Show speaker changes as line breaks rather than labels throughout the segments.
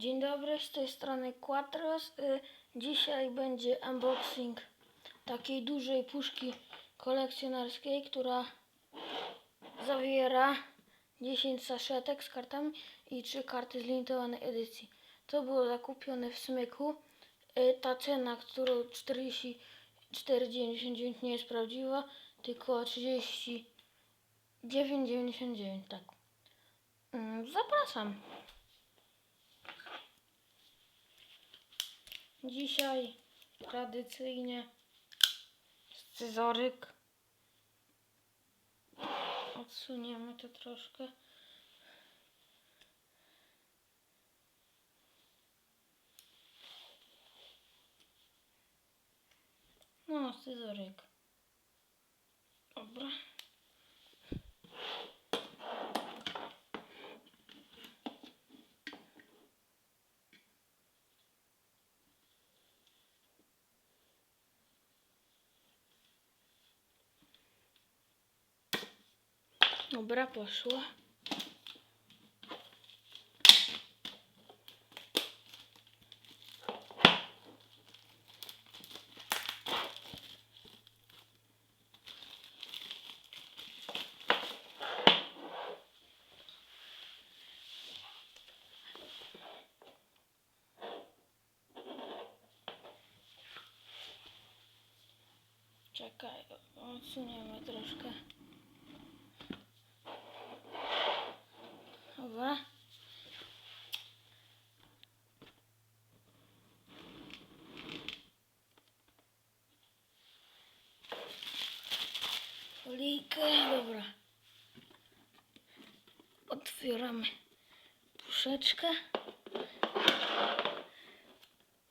Dzień dobry, z tej strony Quattros. Y, Dzisiaj będzie unboxing takiej dużej puszki kolekcjonarskiej, która zawiera 10 saszetek z kartami i 3 karty z limitowanej edycji. To było zakupione w Smyku. Y, Ta cena, którą 44,99 nie jest prawdziwa, tylko 39,99, tak. Mm, Zapraszam. Dzisiaj tradycyjnie scyzoryk. Odsuniemy to troszkę. No, scyzoryk. Dobra. Dobra, poszło. Czekaj, odsuniemy troszkę. Dobra. Olejkę, dobra. Otwieramy puszeczkę.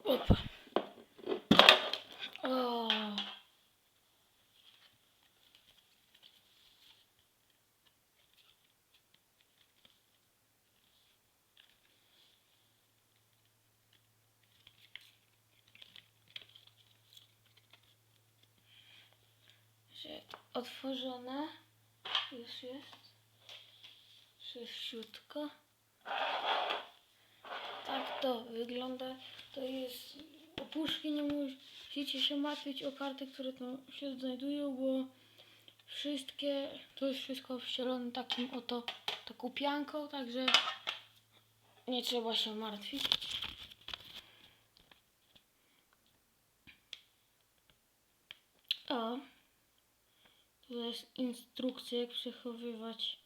Opa. O. otworzone już jest sześciutko tak to wygląda. To jest opuszki nie musicie się martwić o karty które tam się znajdują bo wszystkie to jest wszystko wcielone takim oto taką pianką także nie trzeba się martwić. O. Tu jest instrukcja, jak przechowywać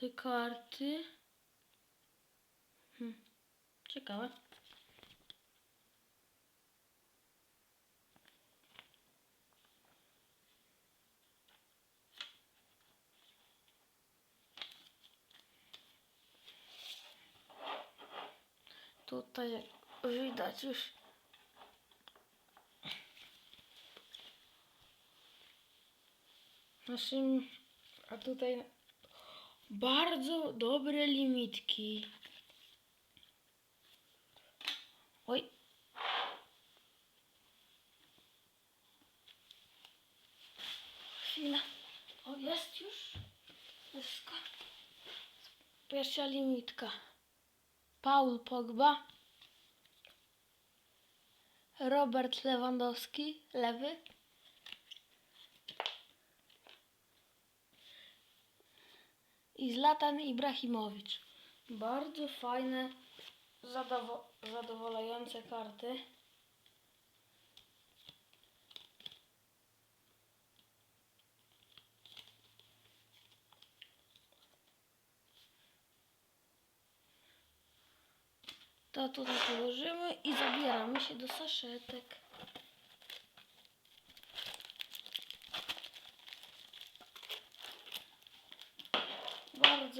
te karty. Hmm. Ciekawe. Tutaj widać już naszym, a tutaj bardzo dobre limitki. Oj. Chwila. O, jest już. Wszystko. Pierwsza limitka. Paul Pogba. Robert Lewandowski, lewy. I Zlatan Ibrahimowicz. Bardzo fajne, zadowo- zadowalające karty. To tutaj położymy i zabieramy się do saszetek.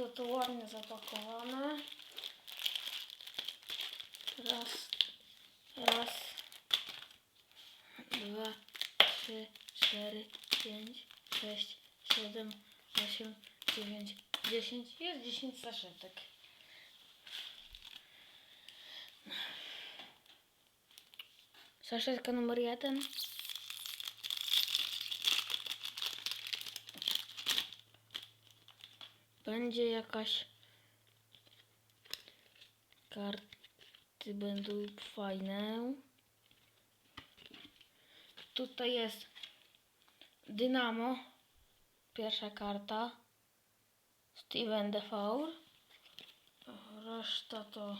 Bardzo to ładnie zapakowane. Raz, raz, dwa, trzy, cztery, pięć, sześć, siedem, osiem, dziewięć, dziesięć. Jest dziesięć saszetek. Saszetka numer jeden. Będzie jakaś Karty będą fajne. Tutaj jest Dynamo. Pierwsza karta. Steven Defour. Reszta to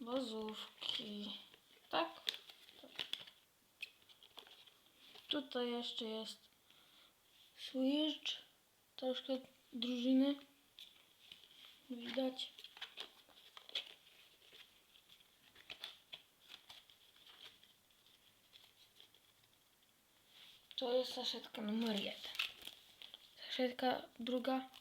bazówki. Tak? Tutaj jeszcze jest Switch. Troszkę drużyny. Widać. To jest saszetka numer jeden. Saszetka druga.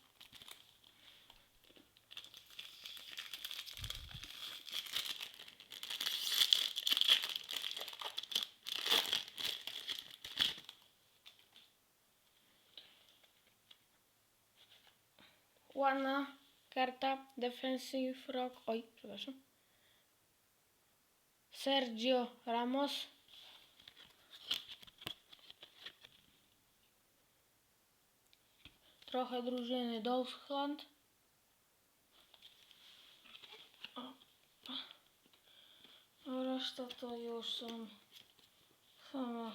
Ładna karta Defensive Rock. Oj, przepraszam. Sergio Ramos. Trochę drużyny Deutschland. O. A reszta to już są same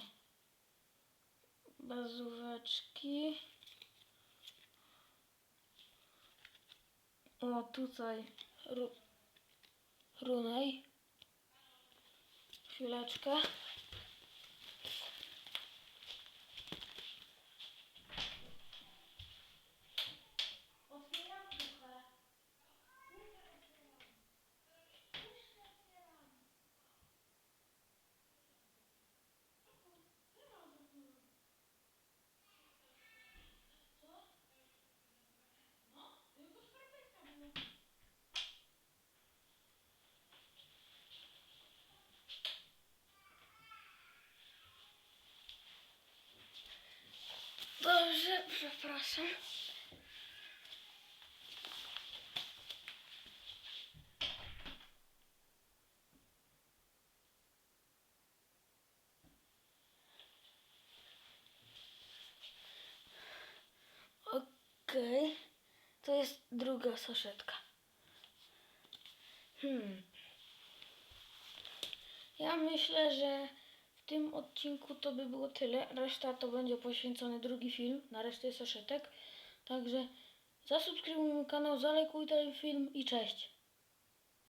bazóweczki. O, tutaj ru, runej. Chwileczkę. Dobrze, przepraszam. Okej, to jest druga saszetka. Hmm. Ja myślę, że w tym odcinku to by było tyle. Reszta to będzie poświęcony drugi film na resztę saszetek. Także zasubskrybuj mój kanał, zalajkuj ten film i cześć.